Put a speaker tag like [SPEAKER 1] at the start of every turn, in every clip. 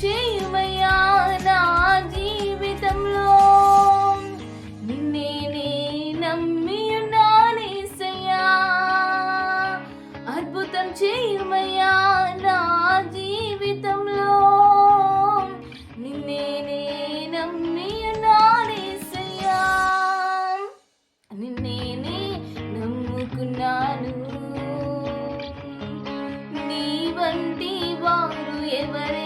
[SPEAKER 1] చేయమయ్యా నా జీవితంలో. నిన్నే నమ్మి ఉన్నానేసయ్యా అద్భుతం చేయమయ్యా నా జీవితంలో. నిన్నే నమ్మి ఉన్నానేసయ్యా నిన్నే నమ్ముకున్నాను. నీ వంటి వారు ఎవరే?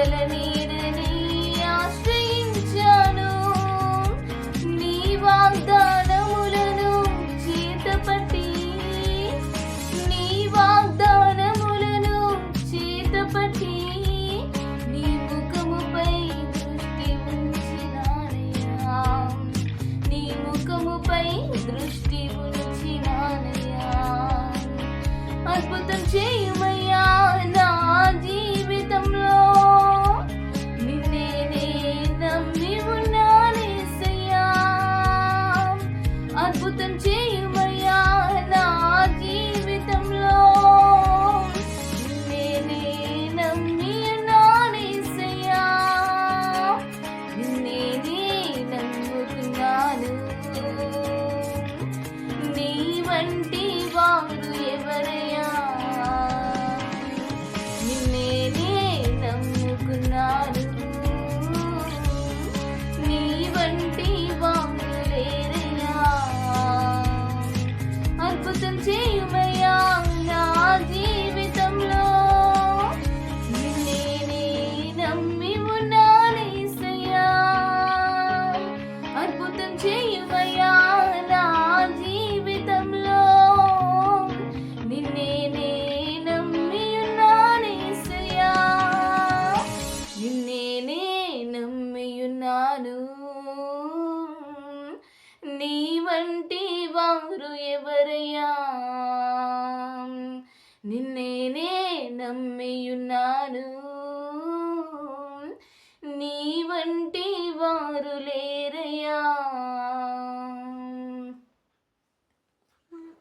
[SPEAKER 1] నీరెక్కల నీడని ఆశ్రయించాను. నీ వాగ్దానములను చేతపట్టి నీ వాగ్దానములను చేతపట్టి నీ ముఖముపై దృష్టి ఉంచినానయ్యా. నీ ముఖముపై దృష్టి ఉంచినానయ్యా. అద్భుతం చేయుమయ్యా నీ కంటి వంటి వారు ఎవరయ్యా? నిన్నేనే నమ్మియున్నాను నీ వంటి వారు